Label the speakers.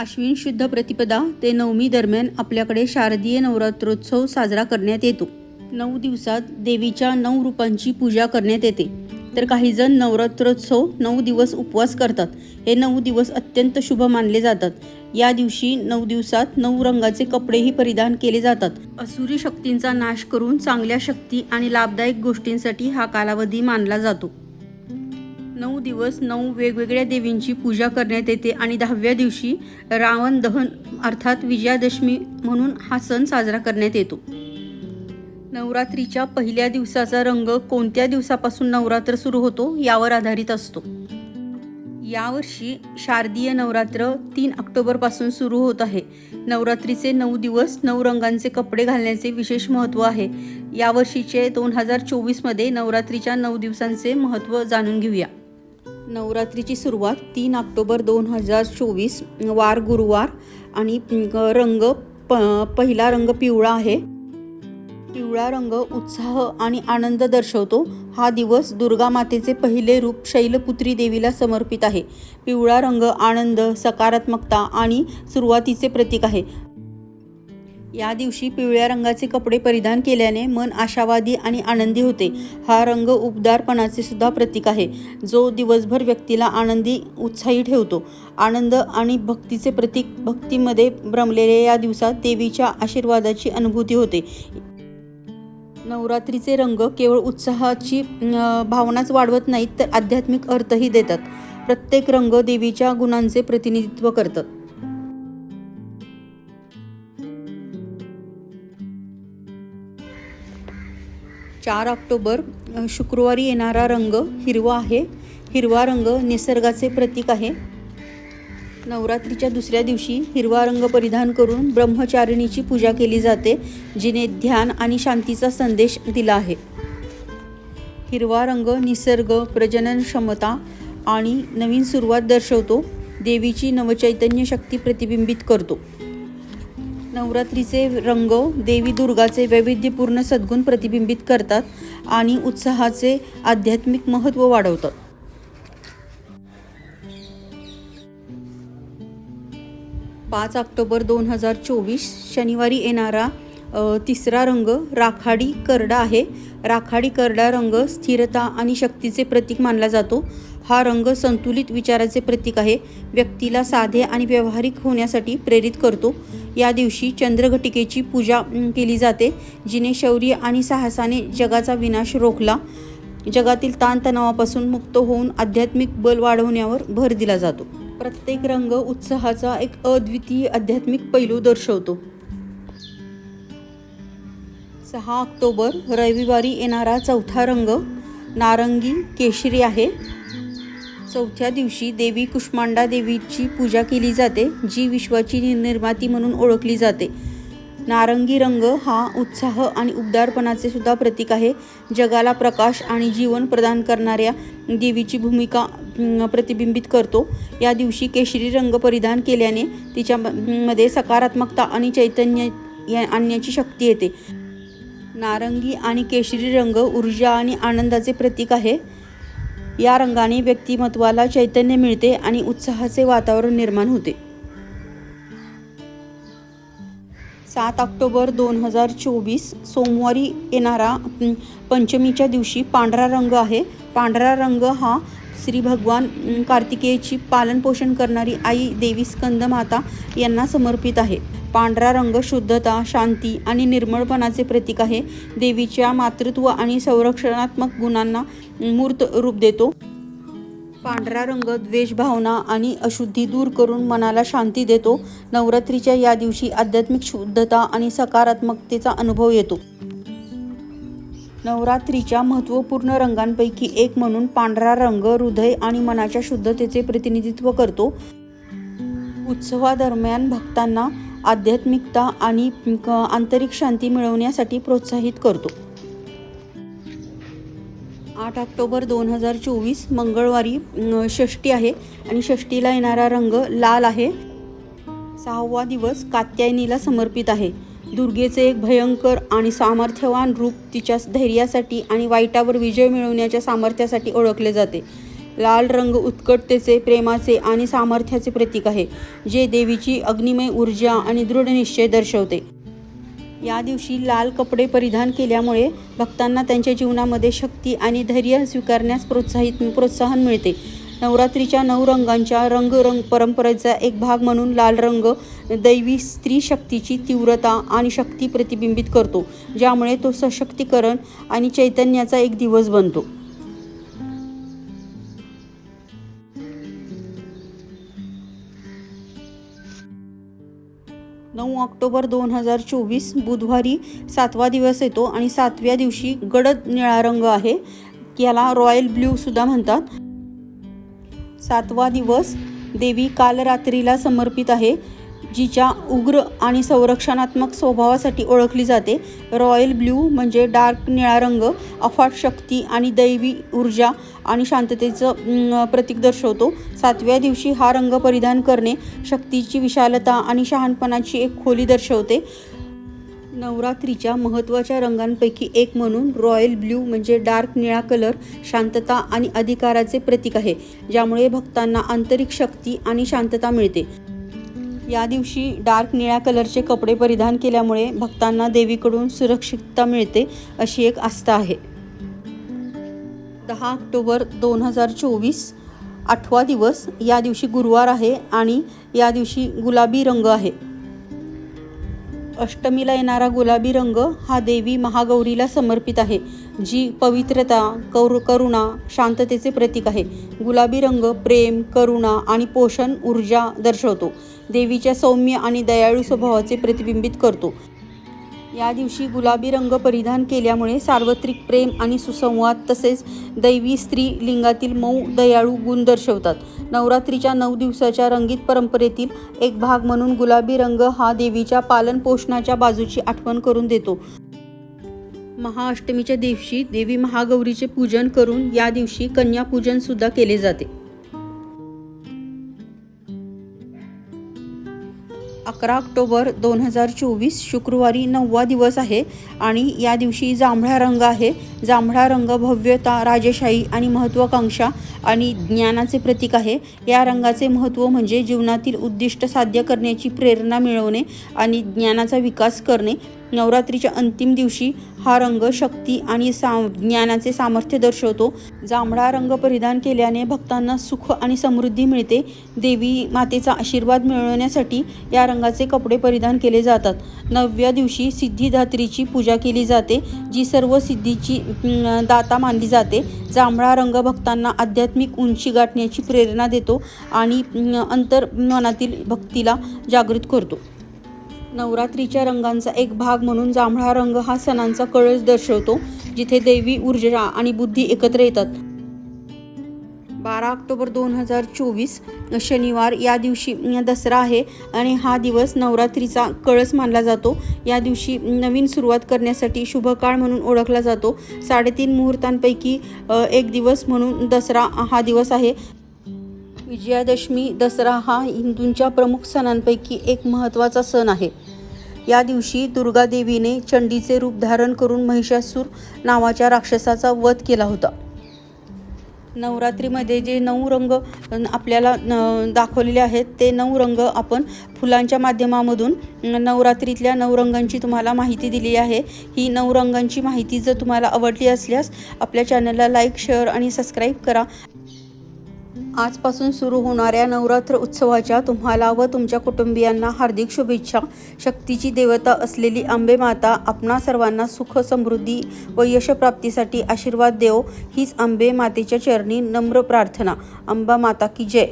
Speaker 1: आश्विन शुद्ध प्रतिपदा ते नवमी दरम्यान आपल्याकडे शारदीय नवरात्रोत्सव साजरा करण्यात येतो. नऊ दिवसात देवीच्या नऊ रूपांची पूजा करण्यात येते. तर काही जण नवरात्रोत्सव नऊ दिवस उपवास करतात. हे नऊ दिवस अत्यंत शुभ मानले जातात. या दिवशी नऊ दिवसात नऊ रंगाचे कपडेही परिधान केले जातात. असुरी शक्तींचा नाश करून चांगल्या शक्ती आणि लाभदायक गोष्टींसाठी हा कालावधी मानला जातो. नऊ दिवस नऊ वेगवेगळ्या देवींची पूजा करण्यात येते आणि दहाव्या दिवशी रावण दहन अर्थात विजयादशमी म्हणून हा सण साजरा करण्यात येतो. नवरात्रीच्या पहिल्या दिवसाचा रंग कोणत्या दिवसापासून नवरात्र सुरू होतो यावर आधारित असतो. यावर्षी शारदीय नवरात्र तीन ऑक्टोबरपासून सुरू होत आहे. नवरात्रीचे नऊ दिवस नऊ रंगांचे कपडे घालण्याचे विशेष महत्त्व आहे. यावर्षीचे दोन हजार चोवीसमध्ये नवरात्रीच्या नऊ दिवसांचे महत्त्व जाणून घेऊया. नवरात्रीची सुरुवात तीन ऑक्टोबर दोन हजार चोवीस वार गुरुवार आणि रंग प पहिला रंग पिवळा आहे. पिवळा रंग उत्साह आणि आनंद दर्शवतो. हा दिवस दुर्गा मातेचे पहिले रूप शैलपुत्री देवीला समर्पित आहे. पिवळा रंग आनंद सकारात्मकता आणि सुरुवातीचे प्रतीक आहे. या दिवशी पिवळ्या रंगाचे कपडे परिधान केल्याने मन आशावादी आणि आनंदी होते. हा रंग उबदारपणाचे सुद्धा प्रतीक आहे. जो दिवसभर व्यक्तीला आनंदी उत्साही ठेवतो. आनंद आणि भक्तीचे प्रतीक भक्तीमध्ये रमलेल्या या दिवसात देवीच्या आशीर्वादाची अनुभूती होते. नवरात्रीचे रंग केवळ उत्साहाची भावनाच वाढवत नाहीत तर आध्यात्मिक अर्थही देतात. प्रत्येक रंग देवीच्या गुणांचे प्रतिनिधित्व करतात चार ऑक्टोबर शुक्रवारी येणारा रंग हिरवा आहे. हिरवा रंग निसर्गाचे प्रतीक आहे. नवरात्रीच्या दुसऱ्या दिवशी हिरवा रंग परिधान करून ब्रह्मचारिणीची पूजा केली जाते जिने ध्यान आणि शांतीचा संदेश दिला आहे. हिरवा रंग निसर्ग प्रजनन क्षमता आणि नवीन सुरुवात दर्शवतो. देवीची नवचैतन्य शक्ती प्रतिबिंबित करतो. नवरात्रीचे रंग देवी दुर्गाचे वैविध्यपूर्ण सद्गुण प्रतिबिंबित करतात आणि उत्साहाचे आध्यात्मिक महत्त्व वाढवतात. पाच ऑक्टोबर दोन हजार चोवीस शनिवारी येणारा तिसरा रंग राखाडी करडा आहे. राखाडी करडा रंग स्थिरता आणि शक्तीचे प्रतीक मानला जातो. हा रंग संतुलित विचाराचे प्रतीक आहे. व्यक्तीला साधे आणि व्यावहारिक होण्यासाठी प्रेरित करतो. या दिवशी चंद्रघटिकेची पूजा केली जाते जिने शौर्य आणि साहसाने जगाचा विनाश रोखला. जगातील ताणतणावापासून मुक्त होऊन आध्यात्मिक बल वाढवण्यावर भर दिला जातो. प्रत्येक रंग उत्साहाचा एक अद्वितीय आध्यात्मिक पैलू दर्शवतो. सहा ऑक्टोबर रविवारी येणारा चौथा रंग नारंगी केशरी आहे. चौथ्या दिवशी देवी कुष्मांडा देवीची पूजा केली जाते जी विश्वाची निर्माती म्हणून ओळखली जाते. नारंगी रंग हा उत्साह आणि उबदारपणाचे सुद्धा प्रतीक आहे. जगाला प्रकाश आणि जीवन प्रदान करणाऱ्या देवीची भूमिका प्रतिबिंबित करतो. या दिवशी केशरी रंग परिधान केल्याने तिच्या म- मध्ये सकारात्मकता आणि चैतन्य या- आणण्याची शक्ती येते. नारंगी आणि केशरी रंग ऊर्जा आणि आनंदाचे प्रतीक आहे. या रंगाने व्यक्तिमत्वाला चैतन्य मिळते आणि उत्साहाचे वातावरण निर्माण होते. सात ऑक्टोबर दोन हजार चोवीस सोमवारी येणारा पंचमीच्या दिवशी पांढरा रंग आहे. पांढरा रंग हा श्री भगवान कार्तिकेयची पालनपोषण करणारी आई देवी स्कंद माता यांना समर्पित आहे. पांढरा रंग शुद्धता शांती आणि निर्मळपणाचे प्रतीक आहे. देवीच्या मातृत्व आणि संरक्षणात्मक गुणांना मूर्त रूप देतो. पांढरा रंग द्वेष भावना आणि अशुद्धी दूर करून मनाला शांती देतो. नवरात्रीच्या या दिवशी आध्यात्मिक शुद्धता आणि सकारात्मकतेचा अनुभव येतो. नवरात्रीच्या महत्त्वपूर्ण रंगांपैकी एक म्हणून पांढरा रंग हृदय आणि मनाच्या शुद्धतेचे प्रतिनिधित्व करतो. उत्सवादरम्यान भक्तांना आध्यात्मिकता आणि क- आंतरिक शांती मिळवण्यासाठी प्रोत्साहित करतो. आठ ऑक्टोबर दोन हजार चोवीस मंगळवारी षष्टी आहे आणि षष्टीला येणारा रंग लाल आहे. सहावा दिवस कात्यायनीला समर्पित आहे. दुर्गेचे एक भयंकर आणि सामर्थ्यवान रूप तिच्या धैर्यासाठी आणि वाईटावर विजय मिळवण्याच्या सामर्थ्यासाठी ओळखले जाते. लाल रंग उत्कटतेचे प्रेमाचे आणि सामर्थ्याचे प्रतीक आहे जे देवीची अग्निमय ऊर्जा आणि दृढ निश्चय दर्शवते. या दिवशी लाल कपडे परिधान केल्यामुळे भक्तांना त्यांच्या जीवनामध्ये शक्ती आणि धैर्य स्वीकारण्यास प्रोत्साहित प्रोत्साहन मिळते. नवरात्रीच्या नऊ रंगांच्या रंगरंग परंपरेचा एक भाग म्हणून लाल रंग दैवी स्त्री शक्तीची तीव्रता आणि शक्ती प्रतिबिंबित करतो ज्यामुळे तो सशक्तीकरण आणि चैतन्याचा एक दिवस बनतो. ऑक्टोबर दोन हजार चोवीस बुधवारी सातवा दिवस येतो आणि सातव्या दिवशी गडद निळा रंग आहे याला रॉयल ब्ल्यू सुद्धा म्हणतात. सातवा दिवस देवी काल रात्रीला समर्पित आहे. जिच्या उग्र आणि संरक्षणात्मक स्वभावासाठी ओळखली जाते. रॉयल ब्ल्यू म्हणजे डार्क निळा रंग अफाट शक्ती आणि दैवी ऊर्जा आणि शांततेचं प्रतीक दर्शवतो. सातव्या दिवशी हा रंग परिधान करणे शक्तीची विशालता आणि शहाणपणाची एक खोली दर्शवते. नवरात्रीच्या महत्त्वाच्या रंगांपैकी एक म्हणून रॉयल ब्ल्यू म्हणजे डार्क निळा कलर शांतता आणि अधिकाराचे प्रतीक आहे ज्यामुळे भक्तांना आंतरिक शक्ती आणि शांतता मिळते. या दिवशी डार्क निळ्या कलरचे कपडे परिधान केल्यामुळे भक्तांना देवीकडून सुरक्षितता मिळते अशी एक आस्था आहे. दहा ऑक्टोबर दोन हजार चोवीस आठवा दिवस या दिवशी गुरुवार आहे आणि या दिवशी गुलाबी रंग आहे. अष्टमीला येणारा गुलाबी रंग हा देवी महागौरीला समर्पित आहे जी पवित्रता कौर करुणा शांततेचे प्रतीक आहे. गुलाबी रंग प्रेम करुणा आणि पोषण ऊर्जा दर्शवतो. देवीच्या सौम्य आणि दयाळू स्वभावाचे प्रतिबिंबित करतो. या दिवशी गुलाबी रंग परिधान केल्यामुळे सार्वत्रिक प्रेम आणि सुसंवाद तसेच दैवी स्त्री लिंगातील मऊ दयाळू गुण दर्शवतात. नवरात्रीच्या नऊ दिवसाच्या रंगीत परंपरेतील एक भाग म्हणून गुलाबी रंग हा देवीच्या पालनपोषणाच्या बाजूची आठवण करून देतो. महाअष्टमीच्या दिवशी देवी महागौरीचे पूजन करून या दिवशी कन्यापूजन सुद्धा केले जाते. अकरा ऑक्टोबर दोन हजार चोवीस शुक्रवारी नववा दिवस आहे आणि या दिवशी जांभळा रंग आहे. जांभळा रंग भव्यता राजेशाही आणि महत्त्वाकांक्षा आणि ज्ञानाचे प्रतीक आहे. या रंगाचे महत्त्व म्हणजे जीवनातील उद्दिष्ट साध्य करण्याची प्रेरणा मिळवणे आणि ज्ञानाचा विकास करणे. नवरात्रीच्या अंतिम दिवशी हा रंग शक्ती आणि सा ज्ञानाचे सामर्थ्य दर्शवतो. जांभळा रंग परिधान केल्याने भक्तांना सुख आणि समृद्धी मिळते. देवी मातेचा आशीर्वाद मिळवण्यासाठी या रंगाचे कपडे परिधान केले जातात. नवव्या दिवशी सिद्धिदात्रीची पूजा केली जाते जी सर्व सिद्धीची दाता मानली जाते. जांभळा रंग भक्तांना आध्यात्मिक उंची गाठण्याची प्रेरणा देतो आणि अंतर्मनातील भक्तीला जागृत करतो. नवरात्रीच्या रंगांचा एक भाग म्हणून जांभळा रंग हा सणांचा कळस दर्शवतो जिथे देवी ऊर्जा आणि बुद्धी एकत्र येतात. बारा ऑक्टोबर दोन हजार चोवीस शनिवार या दिवशी दसरा आहे आणि हा दिवस नवरात्रीचा कळस मानला जातो. या दिवशी नवीन सुरुवात करण्यासाठी शुभ काळ म्हणून ओळखला जातो. साडेतीन मुहूर्तांपैकी एक दिवस म्हणून दसरा हा दिवस आहे. विजयादशमी दसरा हा हिंदूंच्या प्रमुख सणांपैकी एक महत्त्वाचा सण आहे. या दिवशी दुर्गा देवीने चंडीचे रूप धारण करून महिषासूर नावाच्या राक्षसाचा वध केला होता. नवरात्रीमध्ये जे नऊ रंग आपल्याला न- दाखवलेले आहेत ते नऊ रंग आपण फुलांच्या माध्यमामधून नवरात्रीतल्या नऊ रंगांची तुम्हाला माहिती दिली आहे. ही नऊ रंगांची माहिती जर तुम्हाला आवडली असल्यास आपल्या चॅनलला लाईक शेअर आणि सबस्क्राईब करा. आजपासून सुरू होणाऱ्या नवरात्र उत्सवाच्या तुम्हाला व तुमच्या कुटुंबियांना हार्दिक शुभेच्छा. शक्तीची देवता असलेली आंबे माता आपणा सर्वांना सुख समृद्धी व यशप्राप्तीसाठी आशीर्वाद देव. हीच आंबे मातेच्या चरणी नम्र प्रार्थना. अंबा माता की जय.